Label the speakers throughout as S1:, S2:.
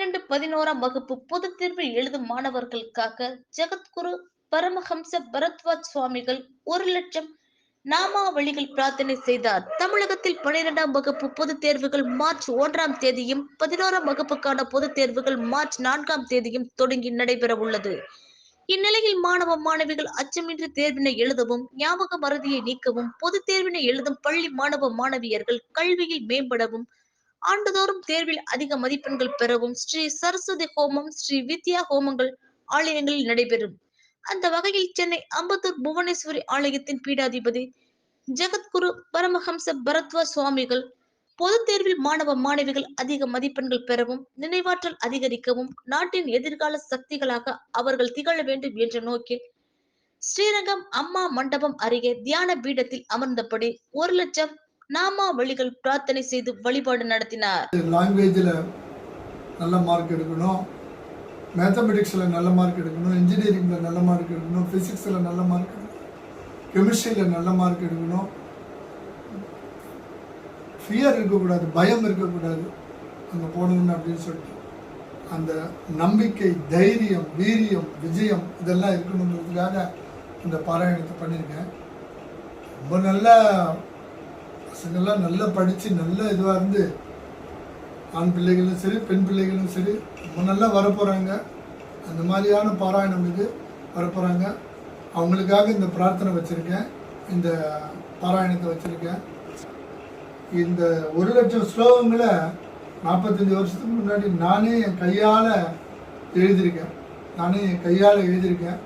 S1: பதினோராம் வகுப்பு பொதுத் தேர்வில் எழுதும் மாணவர்களுக்காக ஜெகத்குரு பரமஹம்ச பரத்வாஜ் சுவாமிகள் ஒரு லட்சம் நாமாவளிகள் பிரார்த்தனை செய்தார். தமிழகத்தில் பனிரெண்டாம் வகுப்பு பொதுத் தேர்வுகள் மார்ச் ஒன்றாம் தேதியும் பதினோராம் வகுப்புக்கான பொதுத் தேர்வுகள் மார்ச் நான்காம் தேதியும் தொடங்கி நடைபெற உள்ளது இந்நிலையில் மாணவ மாணவிகள் அச்சமின்றி தேர்வினை எழுதவும் ஞாபக மறதியை நீக்கவும் பொதுத் தேர்வினை எழுதும் பள்ளி மாணவ மாணவியர்கள் கல்வியில் மேம்படவும் ஆண்டுதோறும் தேர்வில் அதிக மதிப்பெண்கள் பெறவும் ஸ்ரீ சரஸ்வதி ஹோமம் ஸ்ரீ வித்யா ஹோமங்கள் ஆலயங்களில் நடைபெறும். அந்த வகையில் சென்னை அம்பத்தூர் புவனேஸ்வரி ஆலயத்தின் பீடாதிபதி ஜெகத்குரு பரமஹம்ச பரத்வா சுவாமிகள் பொது தேர்வில் மாணவ மாணவிகள் அதிக மதிப்பெண்கள் பெறவும் நினைவாற்றல் அதிகரிக்கவும் நாட்டின் எதிர்கால சக்திகளாக அவர்கள் திகழ வேண்டும் என்ற நோக்கில் ஸ்ரீரங்கம் அம்மா மண்டபம் அருகே தியான பீடத்தில் அமர்ந்தபடி ஒரு லட்சம் நாமாவளிகள் பிரார்த்தனை செய்து வழிபாடு நடத்தினார்.
S2: லாங்குவேஜில் நல்ல மார்க் எடுக்கணும். மேத்தமெட்டிக்ஸில் நல்ல மார்க் எடுக்கணும். இன்ஜினியரிங்கில் நல்ல மார்க் எடுக்கணும். ஃபிசிக்ஸில் நல்ல மார்க் எடுக்கணும். கெமிஸ்ட்ரியில் நல்ல மார்க் எடுக்கணும். ஃபியர் இருக்கக்கூடாது பயம் இருக்கக்கூடாது. அங்கே போகணுன்னு அப்படின்னு சொல்லிட்டு அந்த நம்பிக்கை தைரியம் வீரியம் விஜயம் இதெல்லாம் இருக்கணுங்கிறதுக்காக இந்த பாராயணத்தை பண்ணியிருக்கேன். ரொம்ப நல்லா பசங்கள்லாம் நல்லா படித்து நல்ல இதுவாக இருந்து ஆண் பிள்ளைகளும் சரி பெண் பிள்ளைகளும் சரி ரொம்ப நல்லா வரப்போகிறாங்க அந்த மாதிரியான பாராயணம் இது வரப்போகிறாங்க அவங்களுக்காக இந்த பிரார்த்தனை வச்சுருக்கேன். இந்த பாராயணத்தை வச்சுருக்கேன். இந்த ஒரு லட்சம் ஸ்லோகங்களை நாற்பத்தஞ்சு வருஷத்துக்கு முன்னாடி நானே என் கையால் எழுதியிருக்கேன். நானே என் கையால் எழுதியிருக்கேன்.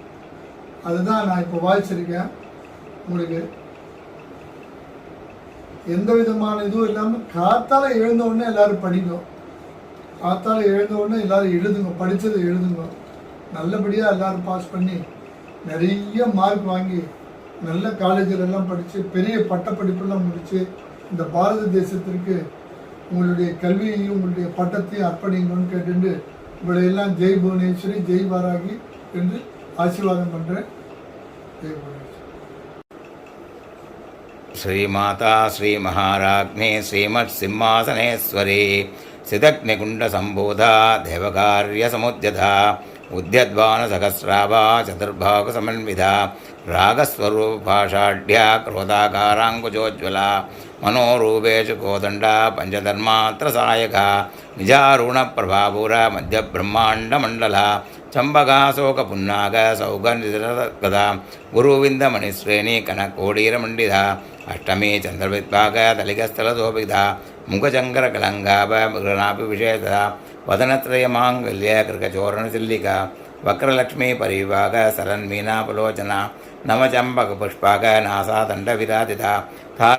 S2: அதுதான் நான் இப்போ வாய்ச்சிருக்கேன். உங்களுக்கு எந்த விதமான இதுவும் இல்லாமல் காத்தால் எழுந்த உடனே எல்லோரும் படிக்கும் காத்தால் எழுந்த உடனே எல்லோரும் எழுதுங்க. படித்ததை எழுதுங்க. நல்லபடியாக எல்லாரும் பாஸ் பண்ணி நிறைய மார்க் வாங்கி நல்ல காலேஜிலெல்லாம் படித்து பெரிய பட்டப்படிப்பெல்லாம் முடித்து இந்த பாரத தேசத்திற்கு உங்களுடைய கல்வியையும் உங்களுடைய பட்டத்தையும் அர்ப்பணிங்கன்னு கேட்டுண்டு இவளையெல்லாம் ஜெய் புவனேஸ்வரி ஜெய் வாராகி என்று ஆசீர்வாதம் பண்ணுறேன் ஜெய் புவனேஸ்வரி.
S3: శ్రీమాతా శ్రీమహారాజ్ఞే శ్రీమత్సింహాసనేశ్వరీ. ఉద్యద్వాన సహస్రావా చతుర్భాగ చతుర్భాగసమన్విధ రాగస్వరూపాషాఢ్యా క్రోధాకారాంకుజోజ్వల మనోరూపేషు కోదండ పంచధర్మాత్రసాయక నిజారుణ ప్రభావూర ప్రభాభూర మధ్యబ్రహ్మాండమండల చంబగాశోక పున్నాగ సౌగనిరగద గురువిందమణిశ్రేణి కనకోడీరమండిద అష్టమీ చంద్రవిద్భాగ తలిగస్థలదోపిద ముఖచంకరకలంగాభరణాపి విషేద వదనత్రయమాంగల్య కృకచోరణశిల్లిక ವಕ್ರಲಕ್ಷ್ಮೀ ಪರಿವಿಭಾಗ ಸರನ್ಮೀನಾಪಲೋಚನ ನವಚಂಬಕ ಪುಷ್ಪಾಗ ನಾಸಾದಂಡ ವಿರಾಜಿತ